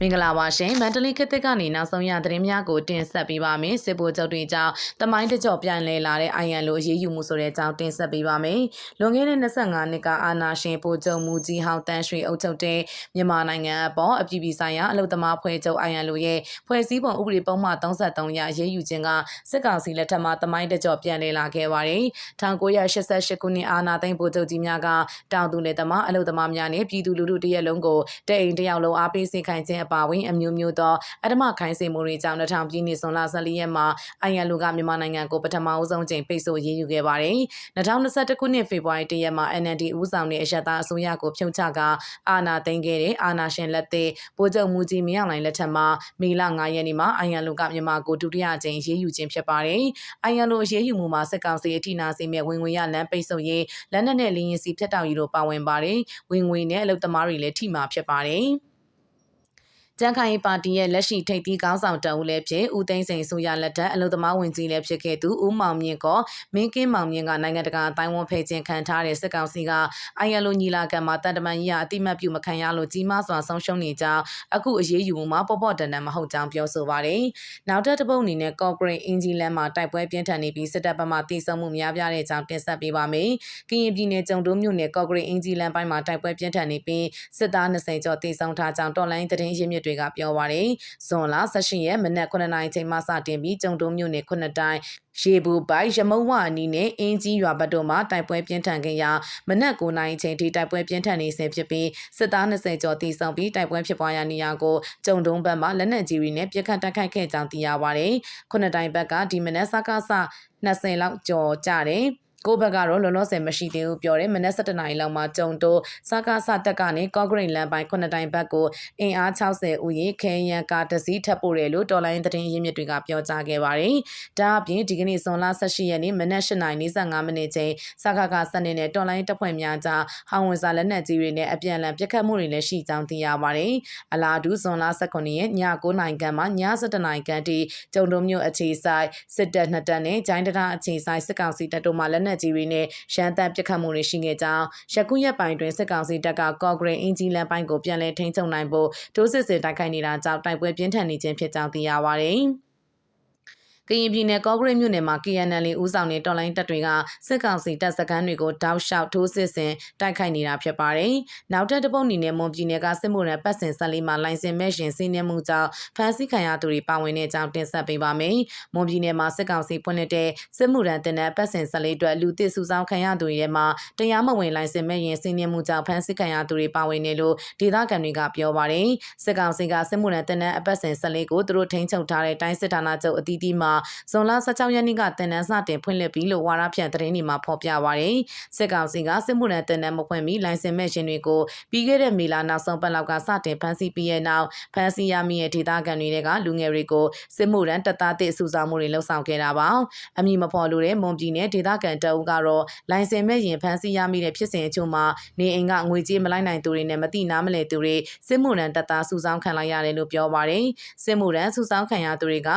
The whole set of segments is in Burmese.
မင်္ဂလာပါရှင်မန္တလေးခေတ်သစ်ကနေနောက်ဆုံးရသတင်းများကိုတင်ဆက်ပေးပါမယ်စစ်ဘိုလ်ချုပ်တွေကြောင့်တမိုင်းတကြော့ပြန်လဲလာတဲ့အိုင်ယန်လိုအရေးယူမှုဆိုတဲ့အကြောင်းတင်ဆက်ပေးပါမယ်လွန်ခဲ့တဲ့25နှစ်ကအာနာရှင်ဘိုလ်ချုပ်မူကြီးဟောင်းတန်းရွှေအုပ်ချုပ်တဲ့မြန်မာနိုင်ငံအပေါ်အပြည်ပြည်ဆိုင်ရာအလုသမားဖွဲ့ချုပ်အိုင်ယန်လိုရဲ့ဖွဲ့စည်းပုံဥပဒေပုံမှန်33ရအရေးယူခြင်းကစစ်ကောင်စီလက်ထက်မှာတမိုင်းတကြော့ပြန်လဲလာခဲ့ပါတယ်1988ခုနှစ်အာနာသိန်းဘိုလ်ချုပ်ကြီးများကတောင်သူလယ်သမားအလုသမားများနဲ့ပြည်သူလူထုတရက်လုံးကိုတဲ့အိမ်တယောက်လုံးအားပေးစေခိုင်းခြင်းအပါအဝင်အမျိုးမျိုးသောအဓမ္မခိုင်းစေမှုတွေကြောင့်2000ပြည်နှစ်ဇွန်လ14ရက်မှာအိုင်ယန်လူကမြန်မာနိုင်ငံကိုပထမအဆုံးချိန်ပိတ်ဆို့ရေးယူခဲ့ပါတယ်။2021ခုနှစ်ဖေဖော်ဝါရီလရက်မှာ NLD ဦးဆောင်တဲ့အရှက်သားအစိုးရကိုဖြုတ်ချကအာဏာသိမ်းခဲ့တဲ့အာဏာရှင်လက်သက်ဗိုလ်ချုပ်မူကြီးမင်းအောင်လှိုင်လက်ထက်မှာမေလ9ရက်နေ့မှာအိုင်ယန်လူကမြန်မာကိုဒုတိယကြိမ်ရေးယူခြင်းဖြစ်ပါတယ်။အိုင်ယန်လူရေးယူမှုမှာစစ်ကောင်စီအထိနာစီမဲ့ဝင်ငွေရလမ်းပိတ်ဆို့ရေးလက်နက်နဲ့လင်းရင်စီဖျက်တောက်ရေးတို့ပါဝင်ပါတယ်။ဝင်ငွေနဲ့အလုပ်သမားတွေလည်းထိမှာဖြစ်ပါတယ်။ ကြံခိုင်ပါတီရဲ့လက်ရှိထိပ်သီးခေါင်းဆောင်တအုပ်လည်းဖြစ်ဦးသိန်းစိန်ဆိုရလက်ထက်အလုံသမားဝင်ကြီးလည်းဖြစ်ခဲ့သူဦးမောင်မြင့်ကမင်းကင်းမောင်မြင့်ကနိုင်ငံတကာအတိုင်းဝန်ဖယ်ခြင်းခံထားတဲ့စစ်ကောင်စီကအိုင်ယလိုညီလာခံမှာတန်တမန်ကြီးအတိမတ်ပြုမခံရလို့ကြီးမားစွာဆုံးရှုံးနေကြောင်းအခုအရေးယူမှုမှာပေါ့ပေါ့တန်တန်မဟုတ်ကြောင်းပြောဆိုပါတယ်။နောက်ထပ်တစ်ပုတ်အနေနဲ့ Corporate အင်ဂျီလန်မှာတိုက်ပွဲပြင်းထန်နေပြီးစစ်တပ်ဘက်မှတိစုံမှုများပြားတဲ့အကြောင်းတင်ဆက်ပေးပါမယ်။ကရင်ပြည်နယ်ကျုံတိုးမြို့နယ် Corporate အင်ဂျီလန်ပိုင်းမှာတိုက်ပွဲပြင်းထန်နေပြီးစစ်သား20ကျော်တိစုံထားကြောင်းတော်လိုင်းသတင်းရင်းမြစ်တွေကပြောပါရယ်။ဇွန်လ18ရက်မနက်9နာရီချိန်မှစတင်ပြီးကျုံတုံးမြို့နယ်9တိုင်းရေဘူးပိုင်ရမုံဝအနီးနဲ့အင်းကြီးရွာဘက်တို့မှာတိုက်ပွဲပြင်းထန်ခဲ့ရာမနက်9နာရီချိန်ထိတိုက်ပွဲပြင်းထန်နေစဉ်ဖြစ်ပြီးစစ်သား20ကျော်တိစုံပြီးတိုက်ပွဲဖြစ်ပွားရာနေရာကိုကျုံတုံးဘက်မှလက်နက်ကြီးတွေနဲ့ပြစ်ခတ်တိုက်ခိုက်ခဲ့ကြောင်းသိရပါတယ်။ခုနှစ်တိုင်းဘက်ကဒီမနက်စကားစ20လောက်ကျော်ကြတယ်။ ကိုဘက်ကတော့လောလောဆယ်မရှိသေးဘူးပြောတယ်မနက်7:00နာရီလောက်မှာကြုံတိုးစကားစတက်ကနေကော့ဂရိတ်လမ်းပိုင်း9တိုင်ဘက်ကိုအင်အား60ဦးရေခဲရန်ကားတစ်စီးထပ်ပို့တယ်လို့တော်လိုင်းသတင်းရင်းမြစ်တွေကပြောကြားခဲ့ပါတယ်။ဒါအပြင်ဒီကနေ့ဇွန်လ18ရက်နေ့မနက်8:45မိနစ်ချိန်စကားကစနေနဲ့တော်လိုင်းတပ်ဖွဲ့များကြားဟောင်ဝင်စာလက်နက်ကြီးတွေနဲ့အပြန်အလှန်ပစ်ခတ်မှုတွေလည်းရှိကြောင်းသိရပါတယ်။အလားတူဇွန်လ18ရက်ည9:00နာရီခန့်မှာည7:00နာရီခန့်ထိကျုံတုံမြို့အခြေဆိုင်စစ်တပ်နှစ်တပ်နဲ့ဂျိုင်းတရာအခြေဆိုင်စစ်ကောင်စီတပ်တို့မှလက်နက်ကြီးတွေနဲ့ရန်တပ်ပစ်ခတ်မှုတွေရှိခဲ့ကြောင်းရခုရက်ပိုင်းတွင်စစ်ကောင်စီတပ်ကကော့ဂရိတ်အင်ဂျီလန်ပိုင်းကိုပြန်လည်ထိန်းချုပ်နိုင်ဖို့တိုးစစ်ဆင်တိုက်ခိုက်နေတာကြောင့်တိုက်ပွဲပြင်းထန်နေခြင်းဖြစ်ကြောင်းသိရပါသည်။ ကရင်ပြည်နယ်ကော့ဂရိတ်မြို့နယ်မှာ KNL ဦးဆောင်တဲ့တော်လိုင်းတပ်တွေကစစ်ကောင်စီတပ်စခန်းတွေကိုတောက်လျှောက်ထိုးစစ်ဆင်တိုက်ခိုက်နေတာဖြစ်ပါတယ်။နောက်ထပ်တစ်ပုတ်အနေနဲ့မွန်ပြည်နယ်ကစစ်မှုရန်ပတ်စင်ဆက်လေးမှာလိုင်စင်မဲ့ရှင်စီးနှင်းမှုကြောင့်ဖမ်းဆီးခံရသူတွေပါဝင်တဲ့အကြောင်းတင်ဆက်ပေးပါမယ်။မွန်ပြည်နယ်မှာစစ်ကောင်စီဖွင့်လှစ်တဲ့စစ်မှုရန်တင်တဲ့ပတ်စင်ဆက်လေးအတွက်လူသစ်စုဆောင်းခံရသူတွေရဲ့မှာတရားမဝင်လိုင်စင်မဲ့ရင်စီးနှင်းမှုကြောင့်ဖမ်းဆီးခံရသူတွေပါဝင်နေလို့ဒေသခံတွေကပြောပါတယ်။စစ်ကောင်စီကစစ်မှုရန်တင်တဲ့အပတ်စဉ်ဆက်လေးကိုသူတို့ထိန်းချုပ်ထားတဲ့တိုင်းစစ်ဌာနချုပ်အသီးသီးမှာဇွန်လ16ရက်နေ့ကတင်နန်းစတင်ဖွင့်လှစ်ပြီးလို့ဝါရဖြန့်သတင်းတွေမှာဖော်ပြပါရယ်စစ်ကောင်စီကစစ်မှုထမ်းတင်နန်းမဖွင့်ပြီးလိုင်စင်မဲ့ရှင်တွေကိုပြီးခဲ့တဲ့မေလနောက်ဆုံးပတ်လောက်ကစတင်ဖမ်းဆီးပြီးရဲ့နောက်ဖမ်းဆီးရမိတဲ့ဒေသခံတွေကလူငယ်တွေကိုစစ်မှုထမ်းတပ်သားသစ်စုဆောင်းမှုတွေလှုပ်ဆောင်ခဲ့တာပါအမည်မဖော်လို့တဲ့မွန်ပြည်နယ်ဒေသခံတအုပ်ကတော့လိုင်စင်မဲ့ရင်ဖမ်းဆီးရမိတဲ့ဖြစ်စဉ်အချို့မှာနေအိမ်ကငွေကြေးမလိုက်နိုင်သူတွေနဲ့မတိနားမလဲသူတွေစစ်မှုထမ်းတပ်သားစုဆောင်းခံလိုက်ရတယ်လို့ပြောပါတယ်စစ်မှုထမ်းစုဆောင်းခံရသူတွေက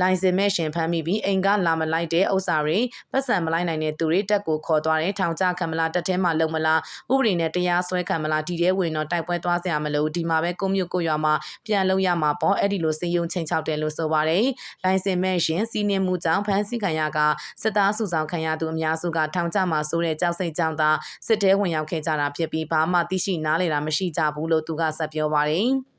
လိုင်စင်မဲ့ရှင်ဖမ်းမိပြီးအိမ်ကလာမလိုက်တဲ့ဥစ္စာတွေပတ်စံမလိုက်နိုင်တဲ့သူတွေတက်ကိုခေါ်သွားတယ်ထောင်ချခံမလားတက်ထဲမှာလုံမလားဥပဒေနဲ့တရားစွဲခံမလားဒီထဲဝင်တော့တိုက်ပွဲသွားစရာမလိုဒီမှာပဲကိုမျိုးကိုရွာမှာပြန်လုံရမှာပေါ့အဲ့ဒီလိုစေယုံချင်းချောက်တယ်လို့ဆိုပါတယ်လိုင်စင်မဲ့ရှင်စီးနေမှုကြောင့်ဖမ်းဆီးခံရကစစ်သားစုဆောင်ခံရသူအများစုကထောင်ချမှာဆိုတဲ့ကြောက်စိတ်ကြောင့်သာစစ်တဲဝင်ရောက်ခဲ့ကြတာဖြစ်ပြီးဘာမှသိရှိနားလေတာမရှိကြဘူးလို့သူကဆက်ပြောပါတယ်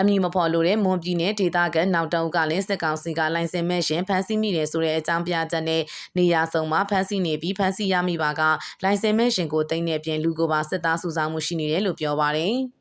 အမည်မဖော်လို့တဲ့မွန်ပြည်နယ်ဒေသကနောက်တုံးကလည်းစစ်ကောင်စီကလိုင်စင်မဲ့ရှင်ဖမ်းဆီးမိတယ်ဆိုတဲ့အကြောင်းပြချက်နဲ့နေရာစုံမှာဖမ်းဆီးနေပြီးဖမ်းဆီးရမိပါကလိုင်စင်မဲ့ရှင်ကိုတိတ်နေပြင်လူကိုပါစစ်သားစုဆောင်မှုရှိနေတယ်လို့ပြောပါတယ်။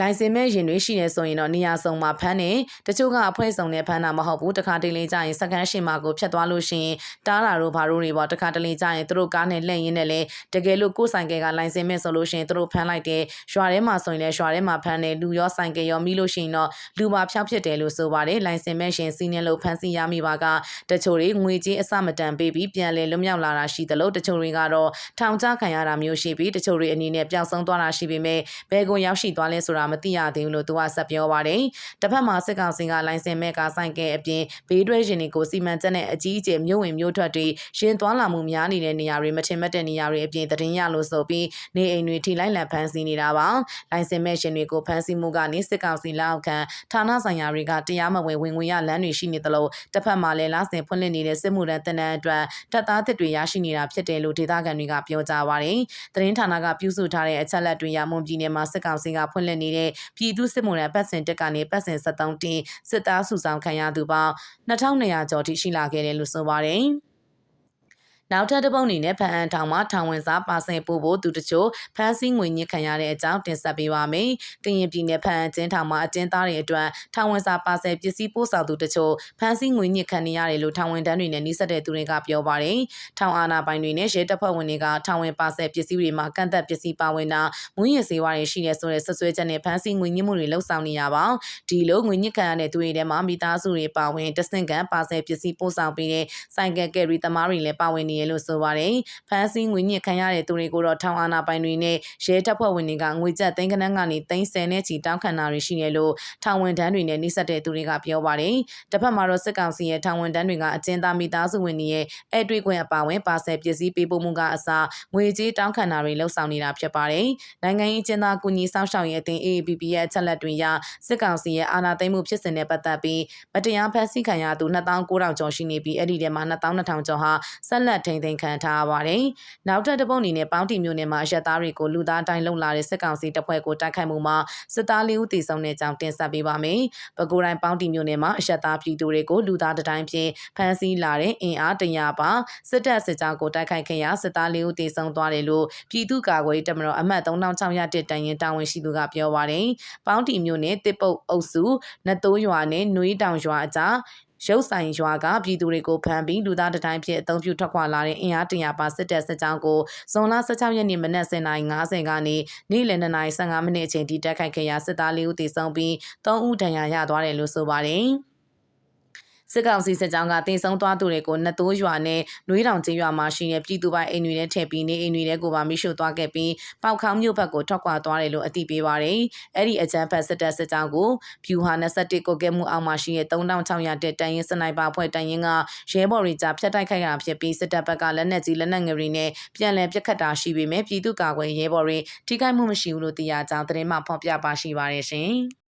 လိုင်စင်မဲ့ရင်တွေရှိနေဆိုရင်တော့နေရာစုံမှာဖမ်းနေတချို့ကအဖွဲ့စုံနဲ့ဖမ်းတာမဟုတ်ဘူးတခါတလေကြာရင်စကန်ရှင်မာကိုဖြတ်သွားလို့ရှိရင်တားတာတို့ဘာတို့တွေပေါ့တခါတလေကြာရင်သူတို့ကားနဲ့လှည့်ရင်းနဲ့လဲတကယ်လို့ကိုယ်ဆိုင်ကယ်ကလိုင်စင်မဲ့ဆိုလို့ရှိရင်သူတို့ဖမ်းလိုက်တယ်ရွာထဲမှာဆိုရင်လည်းရွာထဲမှာဖမ်းတယ်လူရောဆိုင်ကယ်ရောမိလို့ရှိရင်တော့လူပါဖြောက်ဖြစ်တယ်လို့ဆိုပါတယ်လိုင်စင်မဲ့ရှင်စီးနေလို့ဖမ်းဆီးရမိပါကတချို့တွေငွေကြေးအစမတန်ပေးပြီးပြန်လဲလွတ်မြောက်လာတာရှိတယ်လို့တချို့တွေကတော့ထောင်ချခံရတာမျိုးရှိပြီးတချို့တွေအနေနဲ့ပျောက်ဆုံးသွားတာရှိပေမဲ့ဘယ်ကိုရောက်ရှိသွားလဲဆိုတာမသိရသေးဘူးလို့သူကဆက်ပြောပါတယ်။တစ်ဖက်မှာစစ်ကောင်စီကလိုင်စင်မဲ့ကားဆိုင်ကဲအပြင်ဘေးတွဲရှင်တွေကိုစီမံချက်နဲ့အကြီးအကျယ်မြို့ဝင်မြို့ထွက်တွေရှင်သွားလာမှုများနေတဲ့နေရာတွေမထင်မှတ်တဲ့နေရာတွေအပြင်သတင်းရလို့ဆိုပြီးနေအိမ်တွေထိလိုက်လံဖမ်းဆီးနေတာပါ။လိုင်စင်မဲ့ရှင်တွေကိုဖမ်းဆီးမှုကနေစစ်ကောင်စီလက်အောက်ခံဌာနဆိုင်ရာတွေကတရားမဝင်ဝင်ငွေရလမ်းတွေရှိနေသလိုတစ်ဖက်မှာလည်းလဆင်ဖွင့်လှစ်နေတဲ့စစ်မှုထမ်းတနန်းအတွက်တပ်သားသစ်တွေရရှိနေတာဖြစ်တယ်လို့ဒေသခံတွေကပြောကြားပါတယ်။သတင်းဌာနကပြုစုထားတဲ့အချက်လက်တွေရမွန်ပြည်နယ်မှာစစ်ကောင်စီကဖွင့်လှစ်နေတဲ့ပြည်သူစစ်မှုထမ်းပတ်စင်တက်ကနေပတ်စင်73တင်စစ်သားစုဆောင်ခံရသူပေါင်း2200ကျော်ထိရှိလာခဲ့တယ်လို့ဆိုပါတယ်။ နောက်ထပ်တစ်ပုတ်အနေနဲ့ဖန်အန်ထောင်မှာထောင်ဝင်စားပါဆင်ပို့ဖို့သူတချို့ဖမ်းဆီးငွေညစ်ခံရတဲ့အကြောင်းတင်ဆက်ပေးပါမယ်။ကရင်ပြည်နယ်ဖန်အန်ကျင်းထောင်မှာအကျဉ်းသားတွေအတွက်ထောင်ဝင်စားပါဆယ်ပစ္စည်းပို့ဆောင်သူတချို့ဖမ်းဆီးငွေညစ်ခံနေရတယ်လို့ထောင်ဝင်တန်းတွေနဲ့နှိစက်တဲ့သူတွေကပြောပါတယ်။ထောင်အာဏာပိုင်တွေနဲ့ရဲတပ်ဖွဲ့ဝင်တွေကထောင်ဝင်ပါဆယ်ပစ္စည်းတွေမှာကန့်သက်ပစ္စည်းပါဝင်တာမွေးရစေဝါတွေရှိနေဆိုတဲ့ဆွဆွဲချက်နဲ့ဖမ်းဆီးငွေညစ်မှုတွေလှုပ်ဆောင်နေရပါ။ဒီလိုငွေညစ်ခံရတဲ့သူတွေထဲမှာမိသားစုတွေပါဝင်တဆင့်ကန်ပါဆယ်ပစ္စည်းပို့ဆောင်ပေးတဲ့ဆိုင်ကယ်ကယ်ရီသမားတွေလည်းပါဝင်နေရလို့ဆိုပါတယ်။ဖမ်းဆီးငွေညစ်ခံရတဲ့သူတွေကိုတော့ထောင်အာဏာပိုင်တွေနဲ့ရဲတပ်ဖွဲ့ဝင်တွေကငွေကျပ်သိန်းကနန်းကနေသိန်း10နဲ့ချီတောင်းခံတာတွေရှိနေလို့ထောင်ဝန်ထမ်းတွေနဲ့နှိစက်တဲ့သူတွေကပြောပါတယ်။တစ်ဖက်မှာတော့စစ်ကောင်စီရဲ့ထောင်ဝန်ထမ်းတွေကအကျဉ်းသားမိသားစုဝင်တွေရဲ့အဲ့တွေ့ခွင့်အပါဝင်ပါဆယ်ပစ္စည်းပေးပို့မှုကအစားငွေကြေးတောင်းခံတာတွေလှုပ်ဆောင်နေတာဖြစ်ပါတယ်။နိုင်ငံရေးကျင်းသားကူညီဆောင်ရှောက်ရေးအသင်း AAPP ရဲ့အချက်လက်တွေအရစစ်ကောင်စီရဲ့အာဏာသိမ်းမှုဖြစ်စဉ်နဲ့ပတ်သက်ပြီးမတရားဖမ်းဆီးခံရသူ2900ကျော်ရှိနေပြီးအဲ့ဒီထဲမှာ2200ကျော်ဟာဆက်လက်ထိန်သိမ်းခံထားရပါတယ်။နောက်ထပ်တစ်ပုတ်အနေနဲ့ပေါင်းတီမျိုးနယ်မှာအရက်သားတွေကိုလူသားတိုင်းလုံလာတဲ့စစ်ကောင်စီတပ်ဖွဲ့ကိုတိုက်ခိုက်မှုမှာစစ်သားလေးဦးသေဆုံးတဲ့အကြောင်းတင်ဆက်ပေးပါမယ်။ပဲခူးတိုင်းပေါင်းတီမျိုးနယ်မှာအရက်သားပြည်သူတွေကိုလူသားတိုင်းဖြင့်ဖမ်းဆီးလာတဲ့အင်အားတရာပါစစ်တပ်စစ်ကြောင်းကိုတိုက်ခိုက်ခဲ့ရာစစ်သားလေးဦးသေဆုံးသွားတယ်လို့ပြည်သူ့ကာကွယ်ရေးတပ်မတော်အမှတ်3601တန်ရင်တာဝန်ရှိသူကပြောပါတယ်။ပေါင်းတီမျိုးနယ်တစ်ပုတ်အုပ်စုနတ်တိုးရွာနဲ့နွေးတောင်ရွာအကြား ရုပ်ဆိုင်ရွာကပြည်သူတွေကိုဖမ်းပြီးလူသားတတိုင်းဖြစ်အသုံးပြုထွက်ခွာလာတဲ့အင်အားတရာပါစစ်တပ်စစ်ကြောင်းကိုဇွန်လ16ရက်နေ့မနက်09:50ကနေနေ့လယ်2:15မိနစ်အချိန်ထိတက်ခိုက်ခဲ့ရာစစ်သားလေးဦးသေဆုံးပြီး3ဦးဒဏ်ရာရသွားတယ်လို့ဆိုပါတယ်။ စစ်ကောင်စီစစ်ကြောင်းကတင်ဆုံးသွားသူတွေကိုနှစ်တိုးရွာနဲ့နွေးတောင်ကျေးရွာမှာရှိတဲ့ပြည်သူပိုင်အိမ်တွေနဲ့ထည့်ပြီးနေအိမ်တွေနဲ့ကိုပါမိရှုသွားခဲ့ပြီးပေါက်ခေါင်းမြို့ဘက်ကိုထွက်ခွာသွားတယ်လို့အသိပေးပါတယ်။အဲ့ဒီအကြမ်းဖက်စစ်တပ်စစ်ကြောင်းကိုဖြူဟာ21ကိုကဲမှုအောင်မှာရှိတဲ့3600တက်တန်ရင်စနိုက်ပါဖွဲ့တန်ရင်ကရဲဘော်တွေကြားဖျက်တိုက်ခိုက်ရဖြစ်ပြီးစစ်တပ်ဘက်ကလက်နက်ကြီးလက်နက်ငယ်တွေနဲ့ပြန်လည်ပစ်ခတ်တာရှိပေမဲ့ပြည်သူ့ကာကွယ်ရဲဘော်တွေထိခိုက်မှုမရှိဘူးလို့သိရကြောင်းသတင်းမှဖော်ပြပါရှိပါတယ်ရှင်။